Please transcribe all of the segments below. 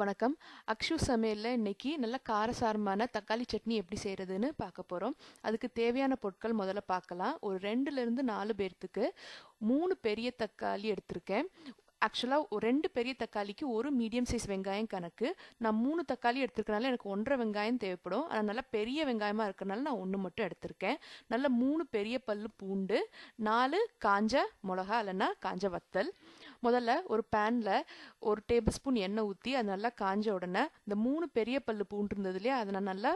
வணக்கம். அக்ஷு சமையலில் இன்னைக்கு நல்ல காரசாரமான தக்காளி சட்னி எப்படி செய்கிறதுன்னு பார்க்க போகிறோம் அதுக்கு தேவையான பொருட்கள் முதல்ல பார்க்கலாம். ஒரு ரெண்டுலேருந்து நாலு பேர்த்துக்கு மூணு பெரிய தக்காளி எடுத்திருக்கேன். ஆக்சுவலாக ஒரு ரெண்டு பெரிய தக்காளிக்கு ஒரு மீடியம் சைஸ் வெங்காயம் கணக்கு. நான் மூணு தக்காளி எடுத்துருக்கனால எனக்கு ஒன்றரை வெங்காயம் தேவைப்படும். ஆனால் நல்லா பெரிய வெங்காயமாக இருக்கிறனால நான் ஒன்று மட்டும் எடுத்திருக்கேன். நல்ல மூணு பெரிய பல் பூண்டு நாலு காஞ்ச மிளகா இல்லைன்னா காஞ்ச வத்தல் முதல்ல ஒரு பேனில் ஒரு டேபிள் ஸ்பூன் எண்ணெய் ஊற்றி அது நல்லா காஞ்ச உடனே இந்த மூணு பெரிய பல்லு பூண்டு இருந்தது இல்லையா அதை நான் நல்லா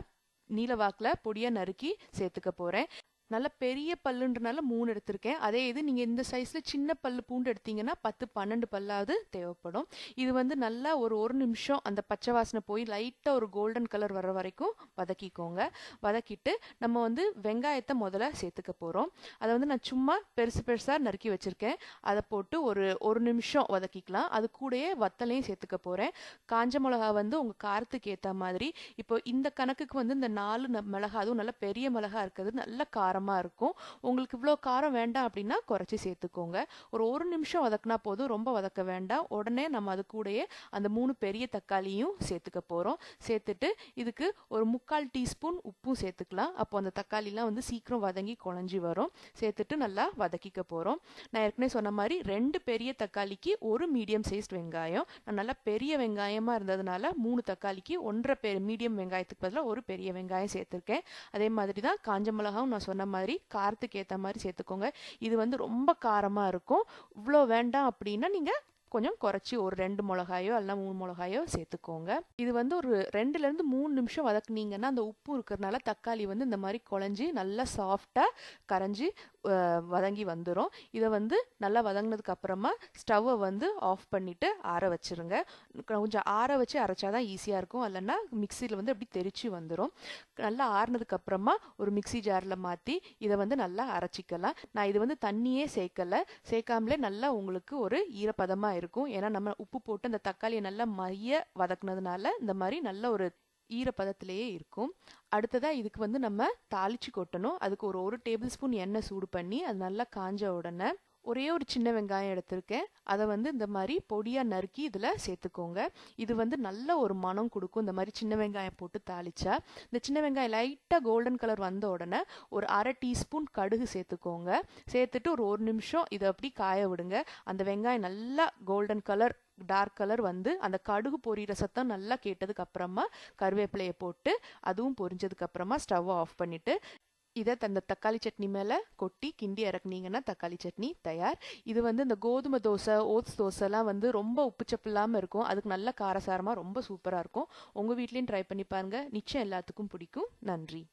நீலவாக்கில் பொடியாக நறுக்கி சேர்த்துக்க போகிறேன் நல்ல பெரிய பல்லுன்றனால மூணு எடுத்திருக்கேன். அதே இது நீங்கள் இந்த சைஸில் சின்ன பல்லு பூண்டு எடுத்தீங்கன்னா பத்து பன்னெண்டு பல்லாவது தேவைப்படும். இது வந்து நல்லா ஒரு ஒரு நிமிஷம் அந்த பச்சை வாசனை போய் லைட்டாக ஒரு கோல்டன் கலர் வர வரைக்கும் வதக்கிக்கோங்க. வதக்கிட்டு நம்ம வந்து வெங்காயத்தை முதல்ல சேர்த்துக்க போகிறோம் அதை வந்து நான் சும்மா பெருசு பெருசாக நறுக்கி வச்சுருக்கேன். அதை போட்டு ஒரு ஒரு நிமிஷம் வதக்கிக்கலாம். அது கூடயே வத்தலையும் சேர்த்துக்க போகிறேன் காஞ்ச மிளகா வந்து உங்கள் காரத்துக்கு ஏற்ற மாதிரி. இப்போ இந்த கணக்குக்கு வந்து இந்த நாலு ந- மிளகா அதுவும் நல்ல பெரிய மிளகா இருக்கிறது நல்ல காரம் காரமாக இருக்கும். உங்களுக்கு இவ்வளோ காரம் வேண்டாம் அப்படின்னா குறைச்சி சேர்த்துக்கோங்க. ஒரு ஒரு நிமிஷம் வதக்குனா போதும். ரொம்ப வதக்க வேண்டாம். உடனே நம்ம அது கூடயே அந்த மூணு பெரிய தக்காளியும் சேர்த்துக்க போகிறோம் சேர்த்துட்டு இதுக்கு ஒரு முக்கால் டீஸ்பூன் உப்பும் சேர்த்துக்கலாம். அப்போ அந்த தக்காளிலாம் வந்து சீக்கிரம் வதங்கி குழஞ்சி வரும். சேர்த்துட்டு நல்லா வதக்கிக்க போகிறோம் நான் ஏற்கனவே சொன்ன மாதிரி ரெண்டு பெரிய தக்காளிக்கு ஒரு மீடியம் சைஸ் வெங்காயம். நான் நல்லா பெரிய வெங்காயமாக இருந்ததுனால மூணு தக்காளிக்கு ஒன்றரை பெ மீடியம் வெங்காயத்துக்கு பதிலாக ஒரு பெரிய வெங்காயம் சேர்த்துருக்கேன். அதே மாதிரி தான் காஞ்ச மிளகாவும் நான் சொன்ன மாதிரி காரத்துக்கு ஏற்ற மாதிரி சேர்த்துக்கோங்க. இது வந்து ரொம்ப காரமாக இருக்கும். இவ்வளோ வேண்டாம் அப்படின்னா நீங்கள் கொஞ்சம் குறைச்சி ஒரு ரெண்டு மிளகாயோ அல்ல மூணு மிளகாயோ சேர்த்துக்கோங்க. இது வந்து ஒரு ரெண்டுலேருந்து மூணு நிமிஷம் வதக்குனீங்கன்னா அந்த உப்பு இருக்கிறனால தக்காளி வந்து இந்த மாதிரி குழஞ்சி நல்லா சாஃப்டாக கரைஞ்சி வதங்கி வந்துடும் இதை வந்து நல்லா வதங்கினதுக்கு அப்புறமா ஸ்டவ்வை வந்து ஆஃப் பண்ணிவிட்டு ஆற வச்சிருங்க. கொஞ்சம் ஆற வச்சு அரைச்சா தான் ஈஸியாக இருக்கும். இல்லைன்னா மிக்சியில் வந்து அப்படி தெரிச்சு வந்துடும் நல்லா ஆறுனதுக்கு அப்புறமா ஒரு மிக்ஸி ஜாரில் மாற்றி இதை வந்து நல்லா அரைச்சிக்கலாம். நான் இது வந்து தண்ணியே சேர்க்கல. சேர்க்காமலே நல்லா உங்களுக்கு ஒரு ஈரப்பதமாக இருக்கும். ஏன்னா நம்ம உப்பு போட்டு அந்த தக்காளியை நல்லா மைய வதக்குனதுனால இந்த மாதிரி நல்ல ஒரு ஈரப்பதத்திலேயே இருக்கும். அடுத்ததாக இதுக்கு வந்து நம்ம தாளிச்சு கொட்டணும். அதுக்கு ஒரு ஒரு டேபிள் ஸ்பூன் எண்ணெய் சூடு பண்ணி அது நல்லா காஞ்ச உடனே ஒரே ஒரு சின்ன வெங்காயம் எடுத்திருக்கேன். அதை வந்து இந்த மாதிரி பொடியாக நறுக்கி இதில் சேர்த்துக்கோங்க. இது வந்து நல்ல ஒரு மனம் கொடுக்கும். இந்த மாதிரி சின்ன வெங்காயம் போட்டு தாளிச்சா. இந்த சின்ன வெங்காயம் லைட்டாக கோல்டன் கலர் வந்த உடனே ஒரு அரை டீஸ்பூன் கடுகு சேர்த்துக்கோங்க. சேர்த்துட்டு ஒரு ஒரு நிமிஷம் இதை அப்படி காய விடுங்க. அந்த வெங்காயம் நல்லா கோல்டன் கலர் டார்க் கலர் வந்து அந்த கடுகு பொரியிற சத்தம் நல்லா கேட்டதுக்கு அப்புறமா கருவேப்பிலையை போட்டு அதுவும் பொரிஞ்சதுக்கு அப்புறமா ஸ்டவ் ஆஃப் பண்ணிட்டு இதை அந்த தக்காளி சட்னி மேலே கொட்டி கிண்டி இறக்குனீங்கன்னா தக்காளி சட்னி தயார். இது வந்து இந்த கோதுமை தோசை ஓட்ஸ் தோசைலாம் வந்து ரொம்ப உப்புச்சப்பு இல்லாமல் இருக்கும். அதுக்கு நல்ல காரசாரமாக ரொம்ப சூப்பராக இருக்கும். உங்கள் வீட்லேயும் ட்ரை பண்ணி பாருங்கள் நிச்சயம் எல்லாத்துக்கும் பிடிக்கும். நன்றி.